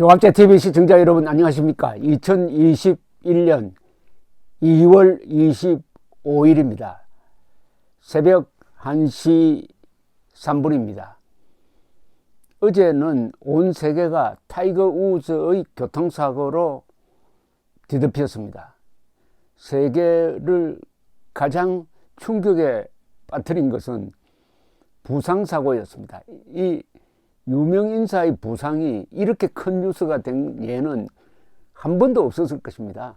조합재 TV 시청자 여러분 안녕하십니까? 2021년 2월 25일입니다. 새벽 1시 3분입니다. 어제는 온 세계가 타이거 우즈의 교통사고로 뒤덮였습니다. 세계를 가장 충격에 빠뜨린 것은 부상사고였습니다. 이 유명 인사의 부상이 이렇게 큰 뉴스가 된 예는 한 번도 없었을 것입니다.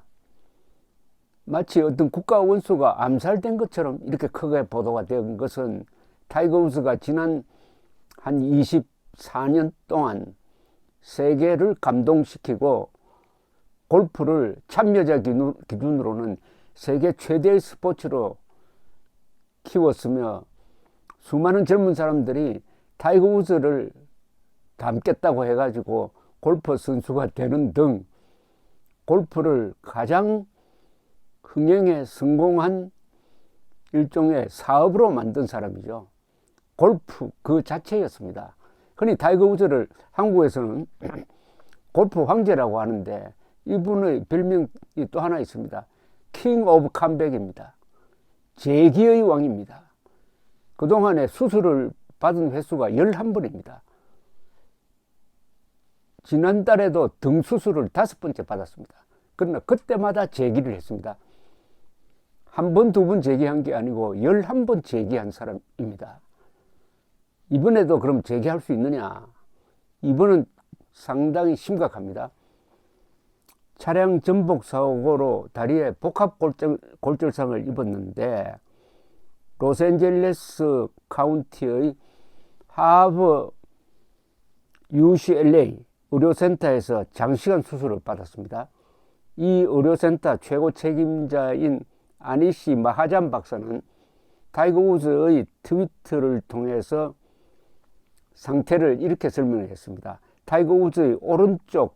마치 어떤 국가 원수가 암살된 것처럼 이렇게 크게 보도가 된 것은 타이거 우즈가 지난 한 24년 동안 세계를 감동시키고 골프를 참여자 기준으로는 세계 최대의 스포츠로 키웠으며 수많은 젊은 사람들이 타이거 우즈를 닮겠다고 해가지고 골프 선수가 되는 등 골프를 가장 흥행에 성공한 일종의 사업으로 만든 사람이죠. 골프 그 자체였습니다. 흔히 타이거 우즈를 한국에서는 골프 황제라고 하는데 이분의 별명이 또 하나 있습니다. 킹 오브 컴백입니다. 재기의 왕입니다. 그동안에 수술을 받은 횟수가 11번입니다. 지난달에도 등 수술을 다섯 번째 받았습니다. 그러나 그때마다 재기를 했습니다. 한 번, 두번 재기한 게 아니고 열한 번 재기한 사람입니다. 이번에도 그럼 재기할 수 있느냐? 이번은 상당히 심각합니다. 차량 전복 사고로 다리에 복합 골절, 골절상을 입었는데 로스앤젤레스 카운티의 하버 UCLA 의료센터에서 장시간 수술을 받았습니다. 이 의료센터 최고 책임자인 아니시 마하잔 박사는 타이거 우즈의 트위터를 통해서 상태를 이렇게 설명을 했습니다. 타이거 우즈의 오른쪽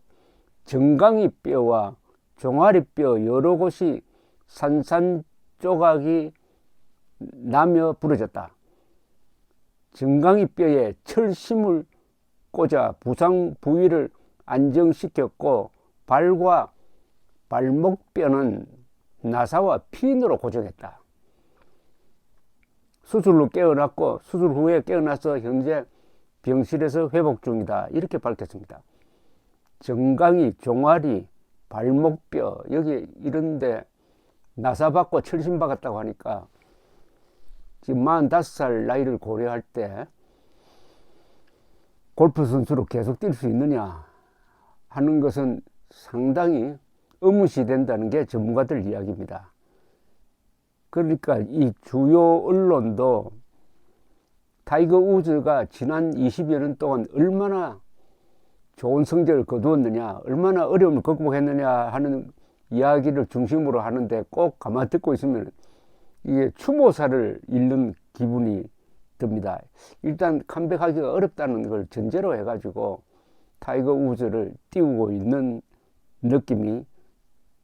정강이 뼈와 종아리 뼈 여러 곳이 산산 조각이 나며 부러졌다. 정강이 뼈에 철심을 꽂아 부상 부위를 안정시켰고 발과 발목뼈는 나사와 핀으로 고정했다. 수술로 깨어났고 수술 후에 깨어나서 현재 병실에서 회복 중이다. 이렇게 밝혔습니다. 정강이, 종아리, 발목뼈 여기 이런데 나사 받고 철심 박았다고 하니까 지금 45살 나이를 고려할 때 골프 선수로 계속 뛸 수 있느냐 하는 것은 상당히 의무시된다는 게 전문가들 이야기입니다. 그러니까 이 주요 언론도 타이거 우즈가 지난 20여 년 동안 얼마나 좋은 성적을 거두었느냐, 얼마나 어려움을 극복했느냐 하는 이야기를 중심으로 하는데 꼭 가만 듣고 있으면 이게 추모사를 읽는 기분이 듭니다. 일단 컴백하기가 어렵다는 걸 전제로 해가지고 타이거 우즈를 띄우고 있는 느낌이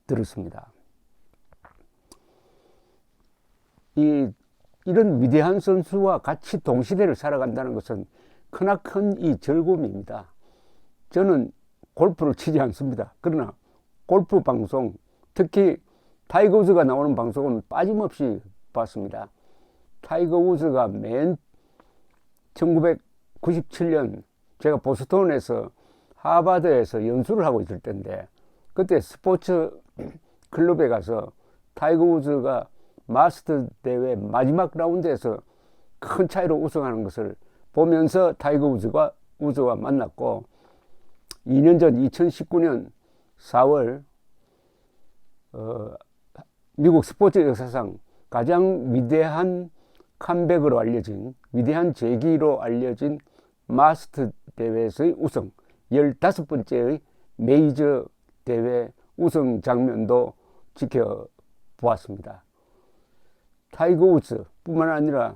들었습니다. 이, 이런 위대한 선수와 같이 동시대를 살아간다는 것은 크나큰 이 즐거움입니다. 저는 골프를 치지 않습니다. 그러나 골프 방송, 특히 타이거 우즈가 나오는 방송은 빠짐없이 봤습니다. 타이거 우즈가 맨 1997년 제가 보스턴에서 하버드에서 연수를 하고 있을 때인데 그때 스포츠 클럽에 가서 타이거 우즈가 마스터 대회 마지막 라운드에서 큰 차이로 우승하는 것을 보면서 타이거 우즈가 우즈와 만났고 2년 전 2019년 4월 어, 미국 스포츠 역사상 가장 위대한 컴백으로 알려진 위대한 재기로 알려진 마스터 대회에서의 우승 15번째의 메이저 대회 우승 장면도 지켜보았습니다. 타이거 우즈 뿐만 아니라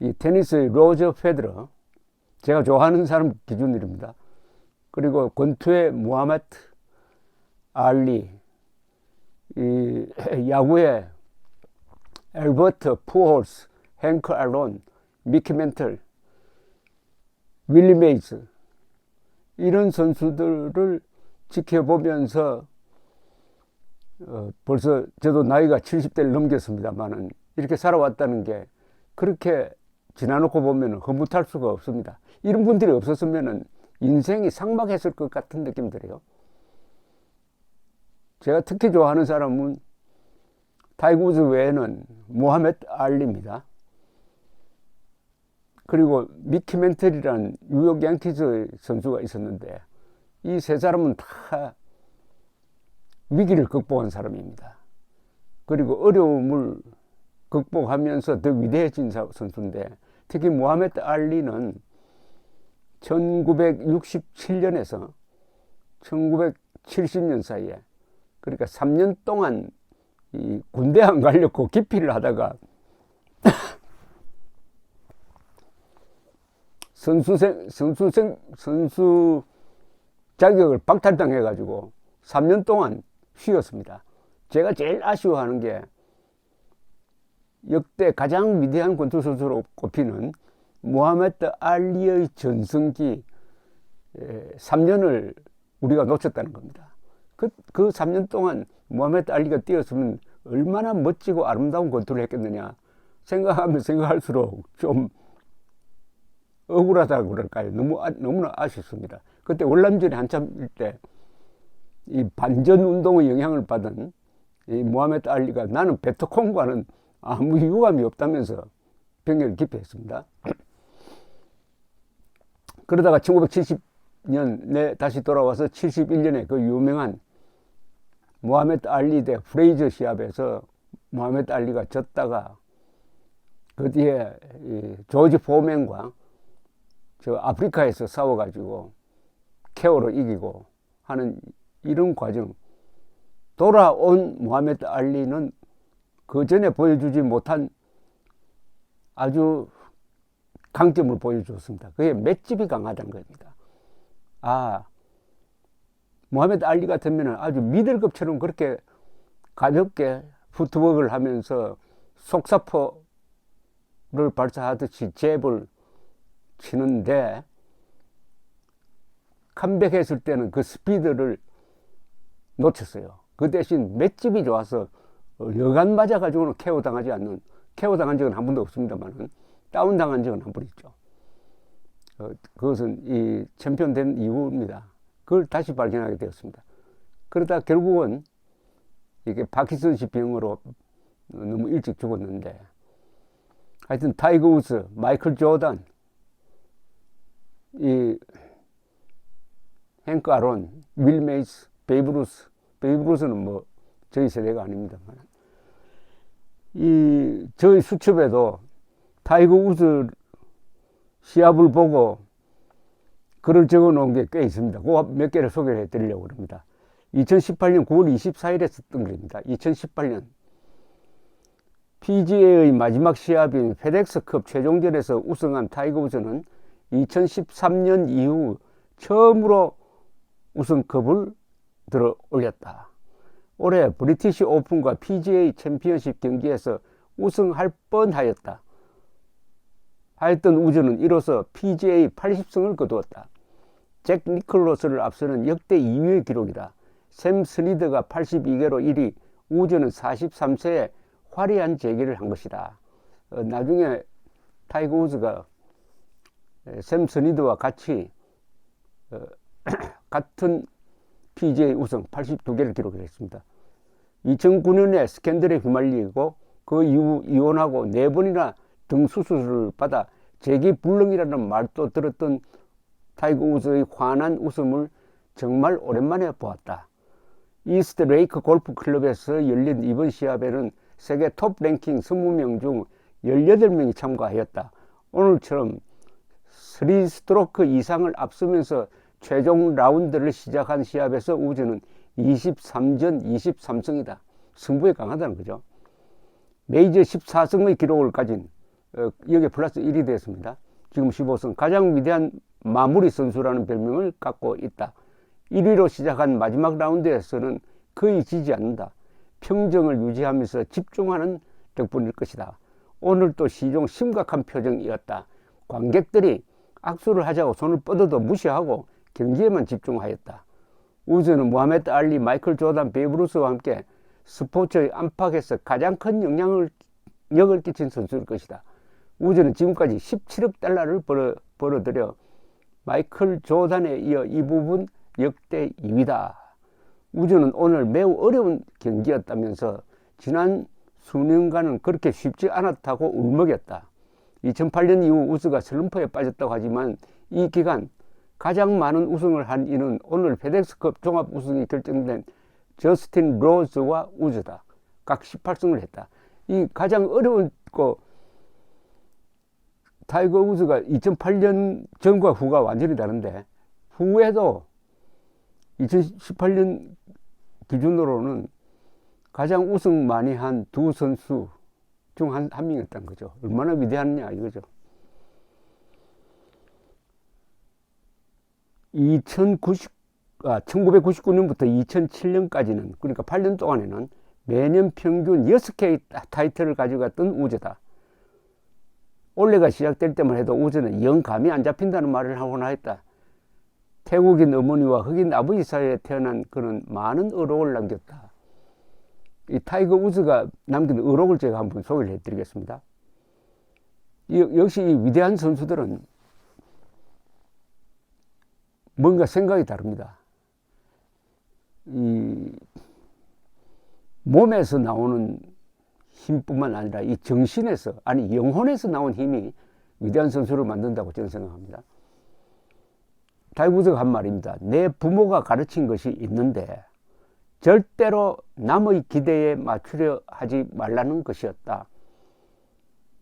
이 테니스의 로저 페드러 제가 좋아하는 사람 기준으로입니다. 그리고 권투의 무하마트 알리 이 야구의 엘버트 푸홀스 헨크 알론 미키 멘틀 윌리 메이즈 이런 선수들을 지켜보면서 어, 벌써 저도 나이가 70대를 넘겼습니다만은 이렇게 살아왔다는 게 그렇게 지나놓고 보면 허무탈 수가 없습니다. 이런 분들이 없었으면 인생이 삭막했을 것 같은 느낌 들어요. 제가 특히 좋아하는 사람은 타이거 우즈 외에는 모하메드 알리입니다. 그리고 미키 멘틀이라는 뉴욕 양키즈 선수가 있었는데 이 세 사람은 다 위기를 극복한 사람입니다. 그리고 어려움을 극복하면서 더 위대해진 선수인데 특히 모하메드 알리는 1967년에서 1970년 사이에 그러니까 3년 동안 이 군대 안 가려고 기피를 하다가 선수생 선수생 선수 자격을 박탈당해 가지고 3년 동안 쉬었습니다. 제가 제일 아쉬워하는 게 역대 가장 위대한 권투 선수로 꼽히는 모하메드 알리의 전성기 3년을 우리가 놓쳤다는 겁니다. 그, 그 3년 동안 모하메드 알리가 뛰었으면 얼마나 멋지고 아름다운 권투를 했겠느냐 생각하면 생각할수록 좀 억울하다고 그럴까요? 너무, 아, 너무나 아쉽습니다. 그때 월남전이 한참일 때 이 반전 운동의 영향을 받은 이 모하메드 알리가 나는 베트콩과는 아무 유감이 없다면서 병역을 기피했습니다. 그러다가 1970년에 다시 돌아와서 71년에 그 유명한 모하메드 알리 대 프레이저 시합에서 모하메드 알리가 졌다가 그 뒤에 조지 포맨과 저 아프리카에서 싸워가지고 케어로 이기고 하는 이런 과정 돌아온 모하메드 알리는 그 전에 보여주지 못한 아주 강점을 보여줬습니다. 그게 맷집이 강하다는 겁니다. 아, 모하메드 알리 같으면 아주 미들급처럼 그렇게 가볍게 푸트웍을 하면서 속사포를 발사하듯이 잽을 치는데 컴백했을 때는 그 스피드를 놓쳤어요. 그 대신 맷집이 좋아서 여간 맞아가지고는 케어 당하지 않는 케어 당한 적은 한 번도 없습니다만은 다운 당한 적은 한 번 있죠. 어, 그것은 이 챔피언 된 이후입니다. 그걸 다시 발견하게 되었습니다. 그러다 결국은 이게 파키슨식 병으로 너무 일찍 죽었는데 하여튼 타이거 우스, 마이클 조던, 이 행크 아론, 윌 메이스, 베이브 루스, 베이브 루스는 뭐 저희 세대가 아닙니다만 이 저희 수첩에도 타이거 우즈 시합을 보고 글을 적어 놓은 게 꽤 있습니다. 그 몇 개를 소개를 해 드리려고 합니다. 2018년 9월 24일에 썼던 글입니다. 2018년 PGA의 마지막 시합인 페덱스컵 최종전에서 우승한 타이거 우즈는 2013년 이후 처음으로 우승컵을 들어 올렸다. 올해 브리티시 오픈과 PGA 챔피언십 경기에서 우승할 뻔하였다. 하였던 우즈는 이로써 PGA 80승을 거두었다. 잭 니클로스를 앞서는 역대 2위의 기록이다. 샘 스니드가 82개로 1위, 우즈는 43세에 화려한 재기를 한 것이다. 어, 나중에 타이거 우즈가 샘 스니드와 같이 어, 같은 PGA 우승 82개를 기록을 했습니다. 2009년에 스캔들에 휘말리고 그 이후 이혼하고 네 번이나 등 수술을 받아 재기불능이라는 말도 들었던 타이거 우즈의 환한 웃음을 정말 오랜만에 보았다. 이스트 레이크 골프 클럽에서 열린 이번 시합에는 세계 톱 랭킹 20명 중 18명이 참가하였다. 오늘처럼 3 스트로크 이상을 앞서면서 최종 라운드를 시작한 시합에서 우즈는 23전 23승이다. 승부에 강하다는 거죠. 메이저 14승의 기록을 가진 어, 여기에 플러스 1이 되었습니다. 지금 15승 가장 위대한 마무리 선수라는 별명을 갖고 있다. 1위로 시작한 마지막 라운드에서는 거의 지지 않는다. 평정을 유지하면서 집중하는 덕분일 것이다. 오늘도 시종 심각한 표정이었다. 관객들이 악수를 하자고 손을 뻗어도 무시하고 경기에만 집중하였다. 우즈는 모하메드 알리, 마이클 조단, 베이브루스와 함께 스포츠의 안팎에서 가장 큰 영향을 역을 끼친 선수일 것이다. 우즈는 지금까지 17억 달러를 벌어, 벌어들여 마이클 조단에 이어 이 부분 역대 2위다. 우즈는 오늘 매우 어려운 경기였다면서 지난 수년간은 그렇게 쉽지 않았다고 울먹였다. 2008년 이후 우즈가 슬럼프에 빠졌다고 하지만 이 기간 가장 많은 우승을 한 이는 오늘 페덱스컵 종합 우승이 결정된 저스틴 로즈와 우즈다. 각 18승을 했다. 이 가장 어려운 거 타이거 우즈가 2008년 전과 후가 완전히 다른데 후에도 2018년 기준으로는 가장 우승 많이 한 두 선수 중 한 한 명이었던 거죠. 얼마나 위대하느냐 이거죠. 2090, 아, 1999년부터 2007년까지는 그러니까 8년 동안에는 매년 평균 6개의 타이틀을 가져갔던 우즈다. 올해가 시작될 때만 해도 우즈는 영 감이 안 잡힌다는 말을 하곤 했다. 태국인 어머니와 흑인 아버지 사이에 태어난 그는 많은 어록을 남겼다. 이 타이거 우즈가 남긴 어록을 제가 한번 소개를 해드리겠습니다. 역시 이 위대한 선수들은 뭔가 생각이 다릅니다. 이 몸에서 나오는 힘뿐만 아니라 이 정신에서 아니 영혼에서 나온 힘이 위대한 선수를 만든다고 저는 생각합니다. 다이구즈가 한 말입니다. 내 부모가 가르친 것이 있는데 절대로 남의 기대에 맞추려 하지 말라는 것이었다.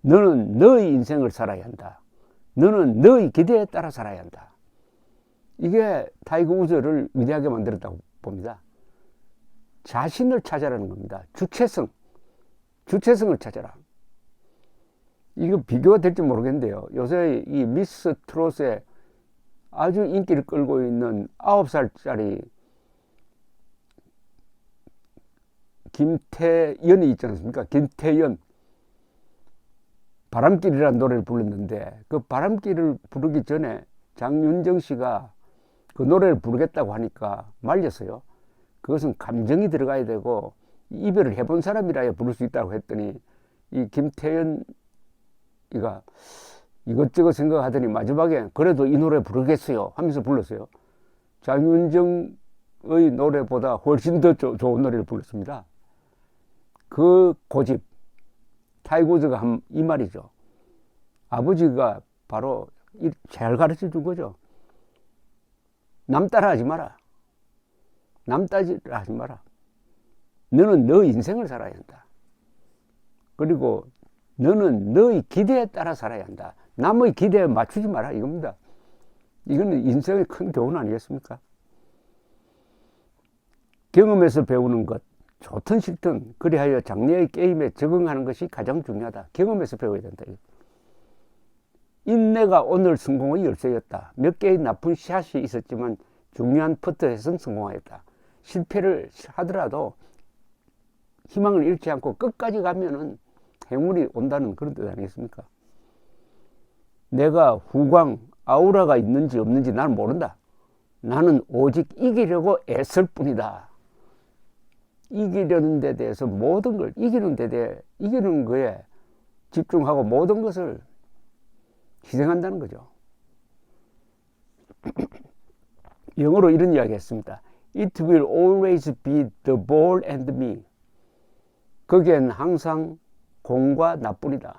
너는 너의 인생을 살아야 한다. 너는 너의 기대에 따라 살아야 한다. 이게 타이거 우즈를 위대하게 만들었다고 봅니다. 자신을 찾아라는 겁니다. 주체성. 주체성을 찾아라. 이거 비교가 될지 모르겠는데요. 요새 이 미스 트롯에 아주 인기를 끌고 있는 9살짜리 김태연이 있지 않습니까? 김태연. 바람길이라는 노래를 불렀는데 그 바람길을 부르기 전에 장윤정 씨가 그 노래를 부르겠다고 하니까 말렸어요. 그것은 감정이 들어가야 되고 이별을 해본 사람이라야 부를 수 있다고 했더니 이 김태현이가 이것저것 생각하더니 마지막에 그래도 이 노래 부르겠어요 하면서 불렀어요. 장윤정의 노래보다 훨씬 더 조, 좋은 노래를 불렀습니다. 그 고집 타이거즈가 한 이 말이죠. 아버지가 바로 잘 가르쳐 준 거죠. 남 따라 하지 마라. 남 따라 하지 마라. 너는 너 인생을 살아야 한다. 그리고 너는 너의 기대에 따라 살아야 한다. 남의 기대에 맞추지 마라. 이겁니다. 이거는 인생의 큰 교훈 아니겠습니까? 경험에서 배우는 것, 좋든 싫든, 그리하여 장래의 게임에 적응하는 것이 가장 중요하다. 경험에서 배워야 된다. 인내가 오늘 성공의 열쇠였다. 몇 개의 나쁜 샷이 있었지만 중요한 퍼트에선 성공하였다. 실패를 하더라도 희망을 잃지 않고 끝까지 가면은 행운이 온다는 그런 뜻 아니겠습니까? 내가 후광, 아우라가 있는지 없는지 나는 모른다. 나는 오직 이기려고 애쓸 뿐이다. 이기려는 데 대해서 모든 걸 이기는 데 대해 이기는 거에 집중하고 모든 것을 희생한다는 거죠. 영어로 이런 이야기 했습니다. It will always be the ball and me. 거기엔 항상 공과 나뿐이다.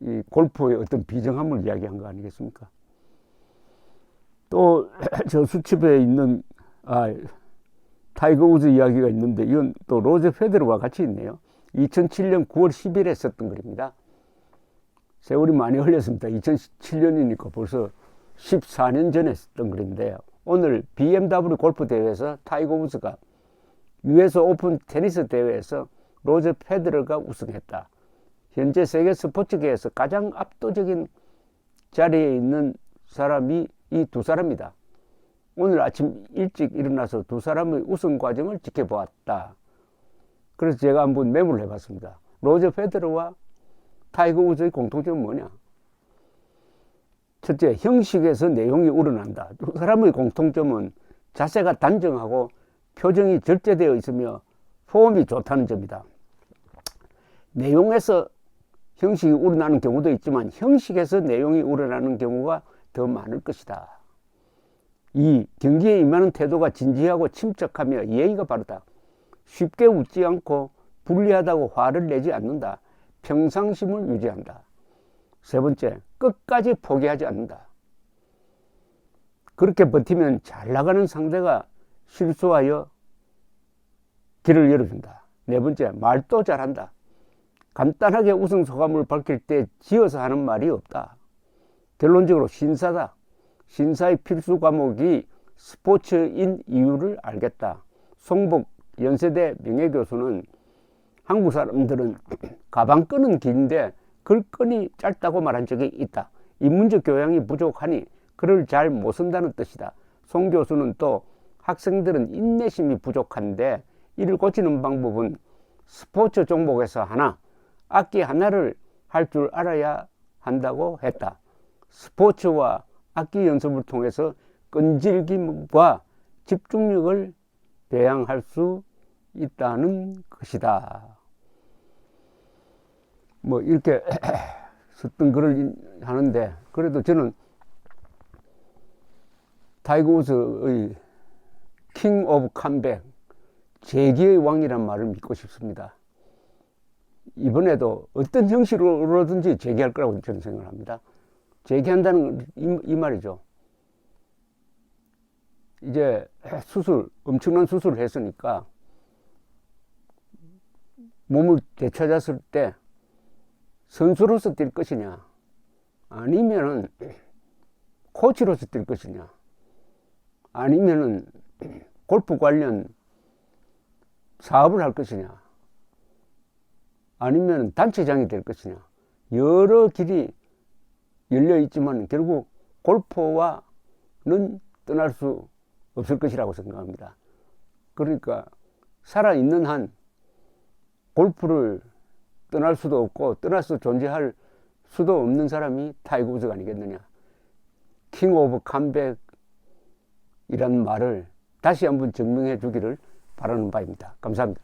이 골프의 어떤 비정함을 이야기한 거 아니겠습니까? 또 저 수첩에 있는 아, 타이거 우즈 이야기가 있는데 이건 또 로제 페데르와 같이 있네요. 2007년 9월 10일에 썼던 글입니다. 세월이 많이 흘렸습니다. 2007년이니까 벌써 14년 전에 썼던 글인데요. 오늘 BMW 골프 대회에서 타이거 우즈가 US 오픈 테니스 대회에서 로저 페드러가 우승했다. 현재 세계 스포츠계에서 가장 압도적인 자리에 있는 사람이 이 두 사람이다. 오늘 아침 일찍 일어나서 두 사람의 우승 과정을 지켜보았다. 그래서 제가 한번 메모를 해봤습니다. 로저 페드러와 타이거 우즈의 공통점은 뭐냐? 첫째, 형식에서 내용이 우러난다. 두 사람의 공통점은 자세가 단정하고 표정이 절제되어 있으며 포음이 좋다는 점이다. 내용에서 형식이 우러나는 경우도 있지만 형식에서 내용이 우러나는 경우가 더 많을 것이다. 이 경기에 임하는 태도가 진지하고 침착하며 예의가 바르다. 쉽게 웃지 않고 불리하다고 화를 내지 않는다. 평상심을 유지한다. 세 번째, 끝까지 포기하지 않는다. 그렇게 버티면 잘 나가는 상대가 실수하여 길을 열어준다. 네 번째, 말도 잘한다. 간단하게 우승 소감을 밝힐 때 지어서 하는 말이 없다. 결론적으로 신사다. 신사의 필수 과목이 스포츠인 이유를 알겠다. 송복 연세대 명예교수는 한국 사람들은 가방 끈은 긴데 글끈이 짧다고 말한 적이 있다. 인문적 교양이 부족하니 글을 잘 못 쓴다는 뜻이다. 송 교수는 또 학생들은 인내심이 부족한데 이를 고치는 방법은 스포츠 종목에서 하나, 악기 하나를 할 줄 알아야 한다고 했다. 스포츠와 악기 연습을 통해서 끈질김과 집중력을 배양할 수 있다는 것이다. 뭐 이렇게 썼던 글을 하는데 그래도 저는 타이거 우즈의 킹 오브 컴백 재기의 왕이란 말을 믿고 싶습니다. 이번에도 어떤 형식으로든지 재기할 거라고 저는 생각을 합니다. 재기한다는 이, 이 말이죠. 이제 수술, 엄청난 수술을 했으니까 몸을 되찾았을 때 선수로서 뛸 것이냐, 아니면은 코치로서 뛸 것이냐, 아니면은 골프 관련 사업을 할 것이냐, 아니면 단체장이 될 것이냐, 여러 길이 열려 있지만 결국 골프와는 떠날 수 없을 것이라고 생각합니다. 그러니까 살아있는 한 골프를 떠날 수도 없고 떠나서 존재할 수도 없는 사람이 타이거 우즈가 아니겠느냐. 킹 오브 컴백이라는 말을 다시 한번 증명해 주기를 바라는 바입니다. 감사합니다.